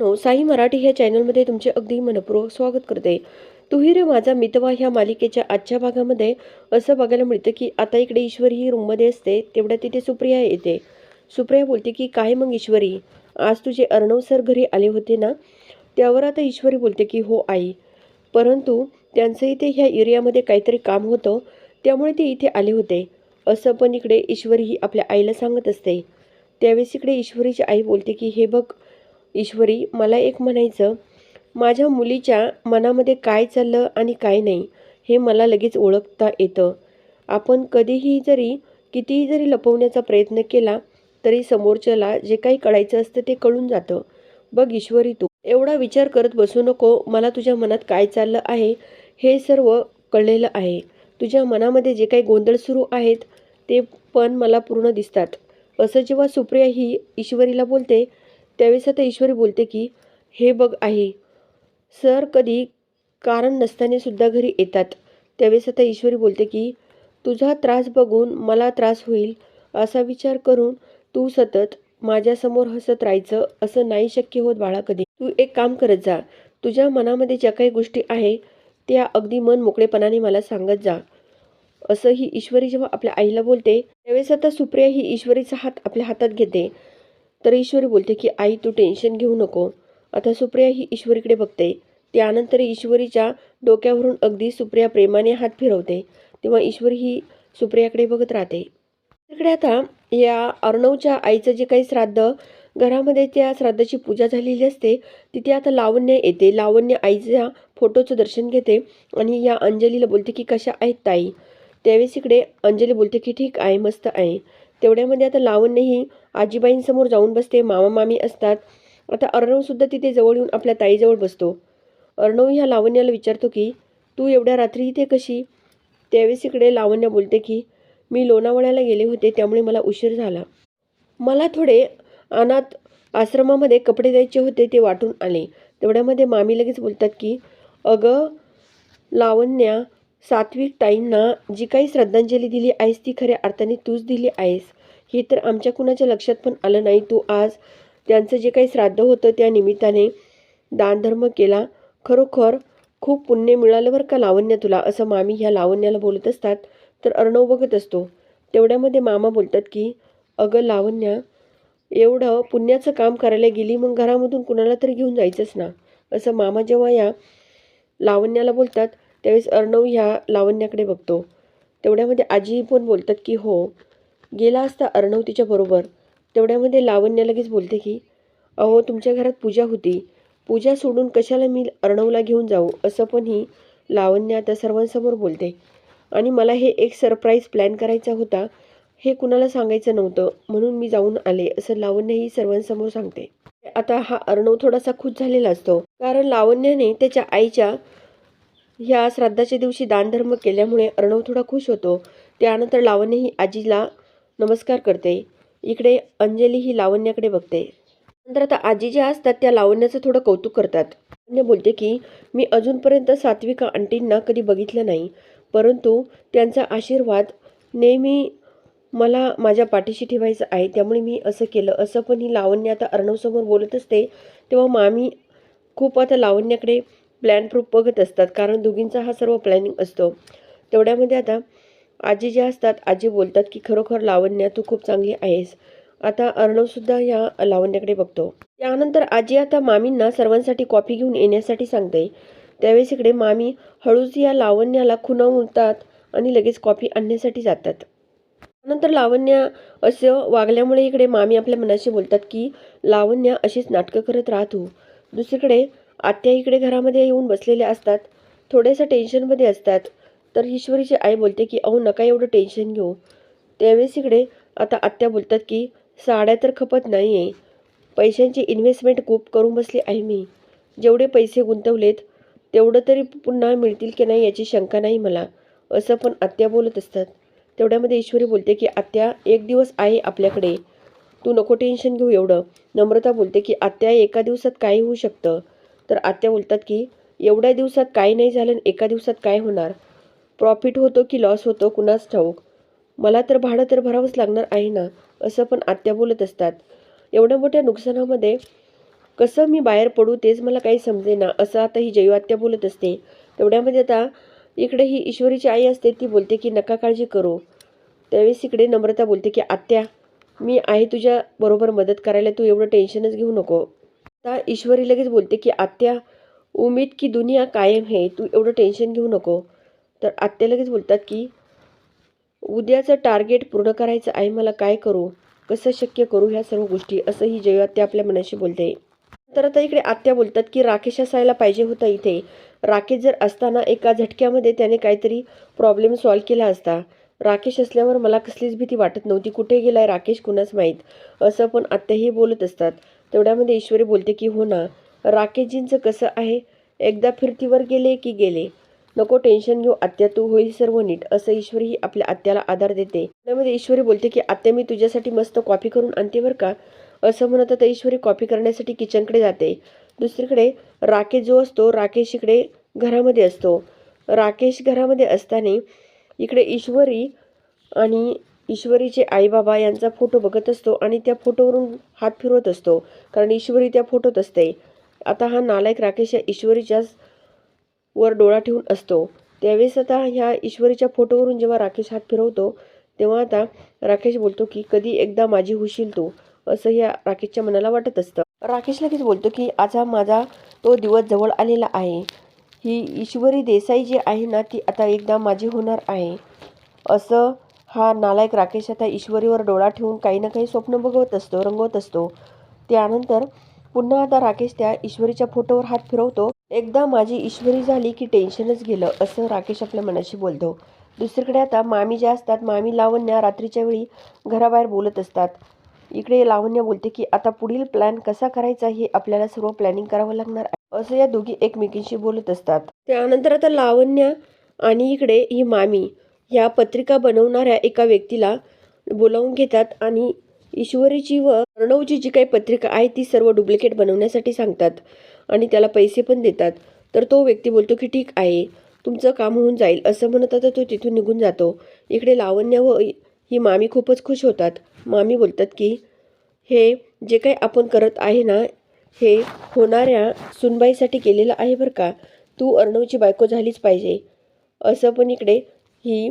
No Sai Marathi ह्या चॅनलमध्ये तुमचे अगदी मनपूर्वक स्वागत करते. तुही रे माझा मितवा ह्या मालिकेच्या आजच्या भागामध्ये असं बघायला मिळतं की आता इकडे ईश्वरी ही रूममध्ये असते तेवढ्या तिथे सुप्रिया येते. सुप्रिया बोलते की काय मग ईश्वरी? आज तुझे अर्णव सर घरी आले होते ना? त्यावर आता ईश्वरी बोलते की हो आई. परंतु त्यांचं इथे ह्या एरियामध्ये काहीतरी काम होतं त्यामुळे ते इथे आले होते. असं पण इकडे ईश्वरी ही आपल्या आईला सांगत असते. त्यावेळेस इकडे ईश्वरीची आई बोलते की हे बघ ईश्वरी मला एक म्हणायचं माझ्या मुलीच्या मनामध्ये काय चाललं आणि काय नाही हे मला लगेच ओळखता येतं. आपण कधीही जरी कितीही जरी लपवण्याचा प्रयत्न केला तरी समोरच्याला जे काही कळायचं असतं ते कळून जातं. बघ ईश्वरी तू एवढा विचार करत बसू नको मला तुझ्या मनात काय चाललं आहे हे सर्व कळलेलं आहे. तुझ्या मनामध्ये जे काही गोंधळ सुरू आहेत ते पण मला पूर्ण दिसतात. असं जेव्हा सुप्रिया ही ईश्वरीला बोलते त्यावेळेस आता ईश्वरी बोलते की हे बघ आहे सर कधी कारण नसतानासुद्धा घरी येतात. त्यावेळेस आता ईश्वरी बोलते की तुझा त्रास बघून मला त्रास होईल असा विचार करून तू सतत माझ्यासमोर हसत राहायचं असं नाही शक्य होत बाळा कधी. तू एक काम करत जा. तुझ्या मनामध्ये ज्या काही गोष्टी आहे त्या अगदी मन मोकळेपणाने मला सांगत जा. असं ही ईश्वरी जेव्हा आपल्या आईला बोलते त्यावेळेस आता सुप्रिया ही ईश्वरीचा हात आपल्या हातात घेते. तर ईश्वरी बोलते की आई तू टेन्शन घेऊ नको. आता सुप्रिया ही ईश्वरीकडे बघते. त्यानंतर ईश्वरीच्या डोक्यावरून अगदी सुप्रिया प्रेमाने हात फिरवते. तेव्हा ईश्वरी ही सुप्रियाकडे बघत राहते. तिकडे आता या अर्णवच्या आईचं जे काही श्राद्ध घरामध्ये त्या श्राद्धाची पूजा झालेली असते तिथे आता लावण्य येते. लावण्य आईच्या फोटोचं दर्शन घेते आणि या अंजलीला बोलते की कशा आहेत ताई? त्यावेळेस इकडे अंजली बोलते की ठीक आहे मस्त आहे. तेवढ्यामध्ये आता लावण्यही आजीबाईंसमोर जाऊन बसते मामा मामी असतात. आता अर्णवसुद्धा तिथे जवळ येऊन आपल्या ताईजवळ बसतो. अर्णव ह्या लावण्याला विचारतो की तू एवढ्या रात्री इथे कशी? त्यावेळेस इकडे लावण्य बोलते की मी लोणावळ्याला गेले होते त्यामुळे मला उशीर झाला. मला थोडे अनाथ आश्रमामध्ये कपडे द्यायचे होते ते वाटून आले. तेवढ्यामध्ये मामी लगेच बोलतात की अगं लावण्या सात्विक ताईंना जी काही श्रद्धांजली दिली आहेस ती खऱ्या अर्थाने तूच दिली आहेस. हे तर आमच्या कुणाच्या लक्षात पण आलं नाही. तू आज त्यांचं जे काही श्राद्ध होतं त्या निमित्ताने दानधर्म केला. खरोखर खूप पुण्य मिळालं बरं का लावण्य तुला असं मामी ह्या लावण्याला बोलत असतात. तर अर्णव बघत असतो. तेवढ्यामध्ये मामा बोलतात की अगं लावण्या एवढं पुण्याचं काम करायला गेली मग घरामधून कुणाला तरी घेऊन जायचंच ना? असं मामा जेव्हा या लावण्याला बोलतात त्यावेळेस अर्णव ह्या लावण्याकडे बघतो. तेवढ्यामध्ये आजी पण बोलतात की हो गेला असता अर्णव तिच्याबरोबर तेवढ्यामध्ये लावण्य लगेच बोलते की अहो तुमच्या घरात पूजा होती. पूजा सोडून कशाला मी अर्णवला घेऊन जाऊ? असं पण ही लावण्य आता सर्वांसमोर बोलते. आणि मला हे एक सरप्राईज प्लॅन करायचा होता. हे कुणाला सांगायचं नव्हतं. म्हणून मी जाऊन आले असं लावण्य ही सर्वांसमोर सांगते. आता हा अर्णव थोडासा खुश झालेला असतो. कारण लावण्याने त्याच्या आईच्या ह्या श्राद्धाच्या दिवशी दानधर्म केल्यामुळे अर्णव थोडा खुश होतो. त्यानंतर लावण्य ही आजीला नमस्कार करते. इकडे अंजली ही लावण्याकडे बघते. नंतर आता आजी ज्या असतात त्या लावण्याचं थोडं कौतुक करतात. लावण्य बोलते की मी अजूनपर्यंत सात्विका आंटींना कधी बघितलं नाही. परंतु त्यांचा आशीर्वाद नेहमी मला माझ्या पाठीशी ठेवायचं आहे. त्यामुळे मी असं केलं. असं पण ही लावण्य आता अर्णवसमोर बोलत असते. तेव्हा मामी खूप आता लावण्याकडे प्लॅन प्रूफ बघत असतात. कारण दोघींचा हा सर्व प्लॅनिंग असतो. तेवढ्यामध्ये आता आजी ज्या असतात आजी बोलतात की खरोखर लावण्या तू खूप चांगली आहेस. आता अर्णवसुद्धा या लावण्याकडे बघतो. त्यानंतर आजी आता मामींना सर्वांसाठी कॉफी घेऊन येण्यासाठी सांगते. त्यावेळेस इकडे मामी हळूच या लावण्याला खुणावतात आणि लगेच कॉफी आणण्यासाठी जातात. नंतर लावण्या असं वागल्यामुळे इकडे मामी आपल्या मनाशी बोलतात की लावण्या अशीच नाटकं करत राहतो दुसरीकडे आत्या इकडे घरामध्ये येऊन बसलेल्या असतात. थोड्याशा टेन्शनमध्ये असतात. तर ईश्वरीची आई बोलते की अहो नका एवढं टेन्शन घेऊ. त्यावेळेस इकडे आता आत्या बोलतात की साड्या तर खपत नाही आहे पैशांची इन्व्हेस्टमेंट खूप करून बसली आहे मी. जेवढे पैसे गुंतवलेत तेवढं तरी पुन्हा मिळतील की नाही याची शंका नाही मला. असं पण आत्या बोलत असतात. तेवढ्यामध्ये ईश्वरी बोलते की आत्या एक दिवस आहे आपल्याकडे. तू नको टेन्शन घेऊ एवढं. नम्रता बोलते की आत्या एका दिवसात काही होऊ शकतं. तर आत्या बोलतात की एवढ्या दिवसात काही नाही झालं आणि एका दिवसात काय होणार? प्रॉफिट होतो की लॉस होतो कुणाच ठाऊक? मला तर भाडं तर भरावंच लागणार आहे ना? असं पण आत्या बोलत असतात. एवढ्या मोठ्या नुकसानामध्ये कसं मी बाहेर पडू तेच मला काही समजेना असं आता ही जयू बोलत असते. तेवढ्यामध्ये आता इकडे ही ईश्वरीची आई असते ती बोलते की नका काळजी करू. त्यावेळेस इकडे नम्रता बोलते की आत्या मी आहे तुझ्या बरोबर मदत करायला तू एवढं टेन्शनच घेऊ नको. आता ईश्वरी लगेच बोलते की आत्या उमेद की दुनिया कायम आहे तू एवढं टेन्शन घेऊ नको. तर आत्या लगेच बोलतात की उद्याचं टार्गेट पूर्ण करायचं आहे मला काय करू? कसं शक्य करू ह्या सर्व गोष्टी? असंही ही आत्या आपल्या मनाशी बोलते. तर आता इकडे आत्या बोलतात की राकेश असायला पाहिजे होता इथे. राकेश जर असताना एका झटक्यामध्ये त्याने काहीतरी प्रॉब्लेम सॉल्व केला असता. राकेश असल्यावर मला कसलीच भीती वाटत नव्हती. कुठे गेलाय राकेश कुणाच माहीत? असं पण आत्याही बोलत असतात. तेवढ्यामध्ये ईश्वरी बोलते की हो ना राकेशजींचं कसं आहे? एकदा फिरतीवर गेले की गेले? नको टेन्शन घेऊ आत्या तू होईल सर्व नीट. असं ईश्वरी ही आपल्या आत्याला आधार देते. त्यामध्ये ईश्वरी बोलते की आत्या मी तुझ्यासाठी मस्त कॉफी करून आणते बरं का? असं म्हणत आता ईश्वरी कॉफी करण्यासाठी किचनकडे जाते. दुसरीकडे राकेश जो असतो राकेश इकडे घरामध्ये असतो. राकेश घरामध्ये असताना इकडे ईश्वरी आणि ईश्वरीचे आईबाबा यांचा फोटो बघत असतो आणि त्या फोटोवरून हात फिरवत असतो. कारण ईश्वरी त्या फोटोत असते. आता हा नालायक राकेश या ईश्वरीच्याच वर डोळा ठेवून असतो. त्यावेळेस आता ह्या ईश्वरीच्या फोटोवरून जेव्हा राकेश हात फिरवतो तेव्हा आता राकेश बोलतो की कधी एकदा माझी होशील तू असं ह्या राकेशच्या मनाला वाटत असतं. राकेश लगेच बोलतो की आज हा माझा तो दिवस जवळ आलेला आहे. ही ईश्वरी देसाई जी आहे ना ती आता एकदा माझी होणार आहे. असं हा नालायक राकेश आता ईश्वरीवर डोळा ठेवून काही ना काही स्वप्न बघवत असतो रंगवत असतो. त्यानंतर पुन्हा आता राकेश त्या ईश्वरीच्या फोटोवर हात फिरवतो. एकदा माझी ईश्वरी झाली की टेन्शनच गेलं असं राकेश आपल्या मनाशी बोलतो. दुसरीकडे आता मामी ज्या असतात मामी लावण्या रात्रीच्या वेळी घराबाहेर बोलत असतात. इकडे लावण्य बोलते की आता पुढील प्लॅन कसा करायचा हे आपल्याला सर्व प्लॅनिंग करावं लागणार असं या दोघी एकमेकींशी बोलत असतात. त्यानंतर आता लावण्या आणि इकडे ही मामी ह्या पत्रिका बनवणाऱ्या एका व्यक्तीला बोलावून घेतात आणि ईश्वरीची व अर्णवची जी काही पत्रिका आहे ती सर्व डुप्लिकेट बनवण्यासाठी सांगतात आणि त्याला पैसे पण देतात. तर तो व्यक्ती बोलतो की ठीक आहे तुमचं काम होऊन जाईल. असं म्हणत आता तो तिथून निघून जातो. इकडे लावण्य व ही मामी खूपच खुश होतात. मामी बोलतात की हे जे काही आपण करत आहे ना हे होणाऱ्या सुनबाईसाठी केलेलं आहे बरं का? तू अर्णवची बायको झालीच पाहिजे. असं पण इकडे ही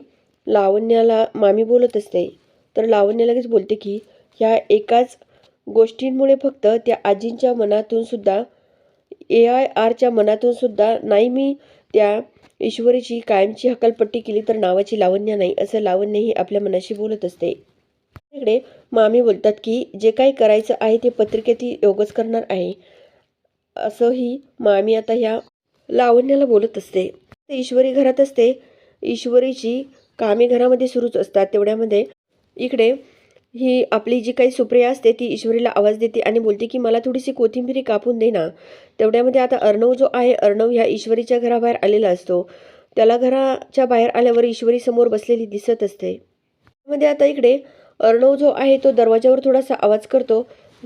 लावण्याला मामी बोलत असते. तर लावण्या लगेच बोलते की ह्या एकाच गोष्टींमुळे फक्त त्या आजींच्या मनातून सुद्धा ए आय आरच्या मनातून सुद्धा नाही मी त्या ईश्वरीची कायमची हकलपट्टी केली तर नावाची लावण्य नाही असं लावण्यही आपल्या मनाशी बोलत असते. इकडे मामी बोलतात की जे काही करायचं आहे ते पत्रिकेतील योगच करणार आहे असंही मामी आता ह्या लावण्याला बोलत असते. ते ईश्वरी घरात असते. ईश्वरीची कामे घरामध्ये सुरूच असतात. तेवढ्यामध्ये इकडे ही आपली जी काही सुप्रिया असते ती ईश्वरीला आवाज देते आणि बोलते की मला थोडीशी कोथिंबिरी कापून दे ना. तेवढ्यामध्ये आता अर्णव जो आहे अर्णव ह्या ईश्वरीच्या घराबाहेर आलेला असतो. त्याला घराच्या बाहेर आल्यावर ईश्वरी समोर बसलेली दिसत असते. मध्ये आता इकडे अर्णव जो आहे तो दरवाजावर थोडासा आवाज करतो.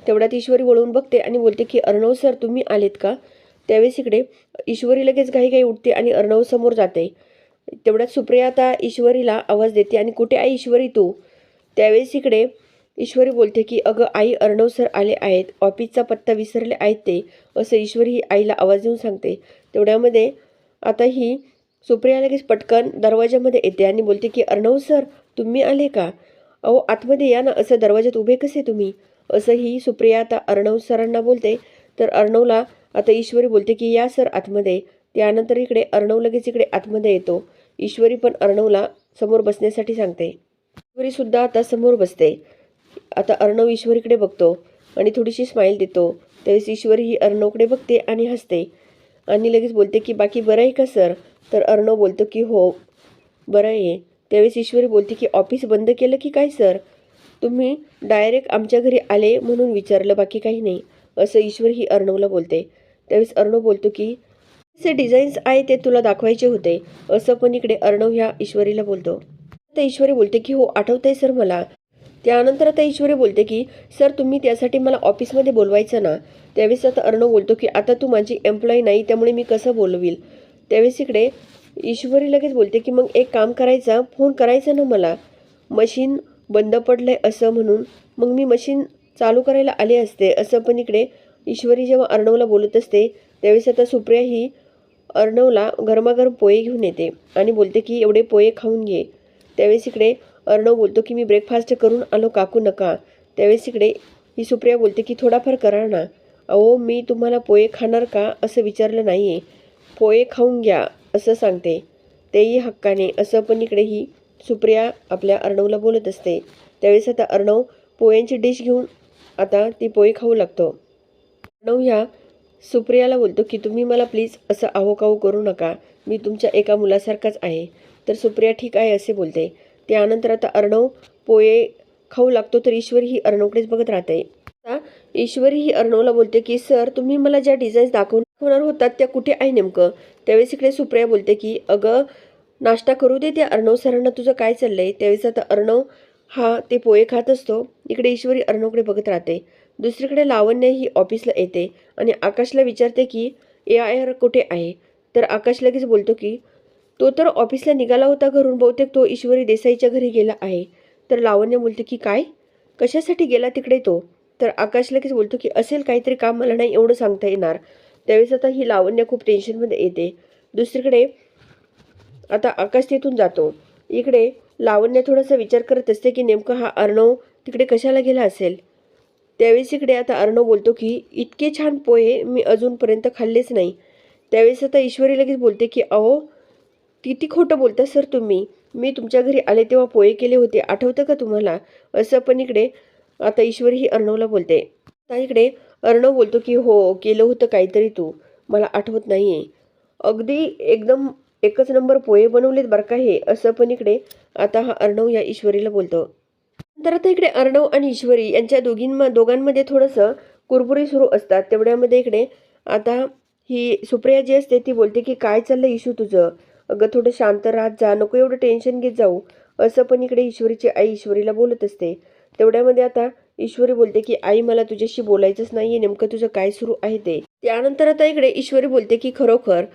तेवढ्यात ईश्वरी वळून बघते आणि बोलते की अर्णव सर तुम्ही आलेत का? त्यावेळेस इकडे ईश्वरी लगेच घाई उठते आणि अर्णव समोर जाते. तेवढ्यात सुप्रिया आता ईश्वरीला आवाज देते आणि कुठे आहे ईश्वरी तू? त्यावेळेस इकडे ईश्वरी बोलते की अगं आई अर्णव सर आले आहेत ऑफिसचा पत्ता विसरले आहेत ते असं ईश्वरी ही आईला आवाज देऊन सांगते. तेवढ्यामध्ये आता ही सुप्रिया लगेच पटकन दरवाजामध्ये येते आणि बोलते की अर्णव सर तुम्ही आले का? अहो आतमध्ये या ना असं दरवाजात उभे कसे तुम्ही? असं ही सुप्रिया आता अर्णव सरांना बोलते. तर अर्णवला आता ईश्वरी बोलते की या सर आतमध्ये त्यानंतर इकडे अर्णव लगेच इकडे आतमध्ये येतो. ईश्वरी पण अर्णवला समोर बसण्यासाठी सांगते. ईश्वरीसुद्धा आता समोर बसते. आता अर्णव ईश्वरीकडे बघतो आणि थोडीशी स्माईल देतो. त्यावेळेस ईश्वरी ही अर्णवकडे बघते आणि हसते. आणि लगेच बोलते की बाकी बरं आहे का सर? तर अर्णव बोलतो की हो बरं आहे. त्यावेळेस ईश्वरी बोलते की ऑफिस बंद केलं की काय सर? तुम्ही डायरेक्ट आमच्या घरी आले म्हणून विचारलं बाकी काही नाही. असं ईश्वर ही अर्णवला बोलते. त्यावेळेस अर्णव बोलतो की जे डिझाईन्स आहे ते तुला दाखवायचे होते. असं पण इकडे अर्णव ह्या ईश्वरीला बोलतो. तर ईश्वरी बोलते की हो आठवतंय सर मला. त्यानंतर आता ईश्वरी बोलते की सर तुम्ही त्यासाठी मला ऑफिसमध्ये बोलवायचं ना. त्यावेळेस आता अर्णव बोलतो की आता तू माझी एम्प्लॉई नाही त्यामुळे मी कसं बोलवील? त्यावेळेस इकडे ईश्वरी लगेच बोलते की मग एक काम करायचा फोन करायचा ना मला? मशीन बंद पडलंय असं म्हणून. मग मी मशीन चालू करायला आले असते. असं पण इकडे ईश्वरी जेव्हा अर्णवला बोलत असते त्यावेळेस आता सुप्रिया ही अर्णवला गरमागरम पोहे घेऊन येते आणि बोलते की एवढे पोहे खाऊन घे. त्यावेळेस इकडे अर्णव बोलतो की मी ब्रेकफास्ट करून आलो काकू नका. त्यावेळेस इकडे ही सुप्रिया बोलते की थोडाफार करा ना. अहो मी तुम्हाला पोहे खाणार का? असं विचारलं नाही आहे पोहे खाऊन घ्या असं सांगते. तेही हक्काने असं पण इकडे ही सुप्रिया आपल्या अर्णवला बोलत असते. त्यावेळेस आता अर्णव पोह्यांची डिश घेऊन आता ती पोहे खाऊ लागतो. अर्णव ह्या सुप्रियाला बोलतो की तुम्ही मला प्लीज असं आहोकाहो करू नका. मी तुमच्या एका मुलासारखाच आहे. तर सुप्रिया ठीक आहे असे बोलते. त्यानंतर आता अर्णव पोहे खाऊ लागतो तर ईश्वरी ही अर्णवकडेच बघत राहते. आता ईश्वरी ही अर्णवला बोलते की सर तुम्ही मला ज्या डिझाईन्स दाखवणार होतात त्या कुठे आहे नेमकं? त्यावेळेस इकडे सुप्रिया बोलते की अगं नाश्ता करू दे त्या अर्णव सरांना तुझं काय चाललंय? त्यावेळेस आता अर्णव हा ते पोहे खात असतो. इकडे ईश्वरी अर्णवकडे बघत राहते. दुसरीकडे लावण्य ही ऑफिसला येते आणि आकाशला विचारते की ए आय आर कुठे आहे? तर आकाश लगेच बोलतो की तो तर ऑफिसला निघाला होता घरून बहुतेक तो ईश्वरी देसाईच्या घरी गेला आहे. तर लावण्य बोलते की काय? कशासाठी गेला तिकडे तो? तर आकाश लगेच बोलतो की असेल काहीतरी काम मला नाही एवढं सांगता येणार. त्यावेळेस आता ही लावण्य खूप टेन्शनमध्ये येते. दुसरीकडे आता आकाश तिथून जातो. इकडे लावण्य थोडासा विचार करत असते की नेमकं हा अर्णव तिकडे कशाला गेला असेल? त्यावेळेस इकडे आता अर्णव बोलतो की इतके छान पोहे मी अजूनपर्यंत खाल्लेच नाही. त्यावेळेस आता ईश्वरी लगेच बोलते की अहो किती खोटं बोलता सर तुम्ही. मी तुमच्या घरी आले तेव्हा पोहे केले होते. आठवतं का तुम्हाला? असं पण इकडे आता ईश्वरी ही अर्णवला बोलते. आता इकडे अर्णव बोलतो की हो केलं होतं काहीतरी तू. मला आठवत नाही आहे अगदी एकदम एकच नंबर पोहे बनवलेत बरं का हे? असं पण इकडे आता हा अर्णव या ईश्वरीला बोलतो. तर आता इकडे अर्णव आणि ईश्वरी यांच्या दोघींम दोघांमध्ये थोडंसं कुरबुरी सुरू असतात. तेवढ्यामध्ये इकडे आता ही सुप्रिया जी असते ती बोलते की काय चाललं इशू तुझं? अगं थोडं शांत राहत जा. नको एवढं टेन्शन घेत जाऊ. असं पण इकडे ईश्वरीची आई ईश्वरीला बोलत असते. तेवढ्यामध्ये आता ईश्वरी बोलते की आई मला तुझ्याशी बोलायचंच नाहीये. नेमकं तुझं काय सुरू आहे ते? त्यानंतर आता इकडे ईश्वरी बोलते की खरोखर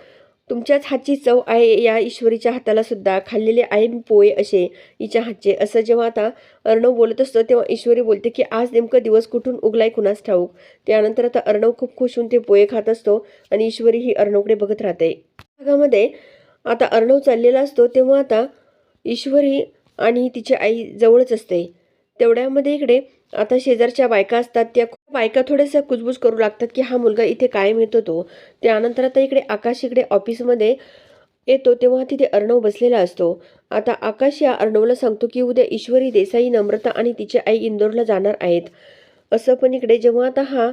तुमच्याच हातची चव आहे या ईश्वरीच्या हाताला सुद्धा खाल्लेले आहे मी पोहे असे हिच्या हातचे. असं जेव्हा आता अर्णव बोलत असतो तेव्हा ईश्वरी बोलते की आज नेमकं दिवस कुठून उगलाय कुणास ठाऊक? त्यानंतर आता अर्णव खूप खुश होऊन ते पोहे खात असतो आणि ईश्वरी ही अर्णवकडे बघत राहते. भागामध्ये आता अर्णव चाललेला असतो तेव्हा आता ईश्वरी आणि तिची आई जवळच असते. तेवढ्यामध्ये इकडे आता शेजारच्या बायका असतात त्या बायका थोड्याशा कुजबूज करू लागतात की हा मुलगा इथे कायम येतो तो. त्यानंतर आता इकडे आकाश इकडे ऑफिसमध्ये येतो तेव्हा तिथे अर्णव बसलेला असतो. आता आकाश या अर्णवला सांगतो की उद्या ईश्वरी देसाई नम्रता आणि तिची आई इंदोरला जाणार आहेत. असं पण इकडे जेव्हा आता हा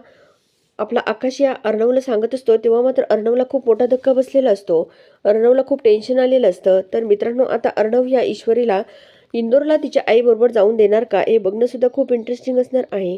आपला आकाश या अर्णवला सांगत असतो तेव्हा मात्र अर्णवला खूप मोठा धक्का बसलेला असतो. अर्णवला खूप टेन्शन आलेलं असतं. तर मित्रांनो आता अर्णव या ईश्वरीला इंदोरला तिच्या आईबरोबर जाऊन देणार का हे बघणंसुद्धा खूप इंटरेस्टिंग असणार आहे.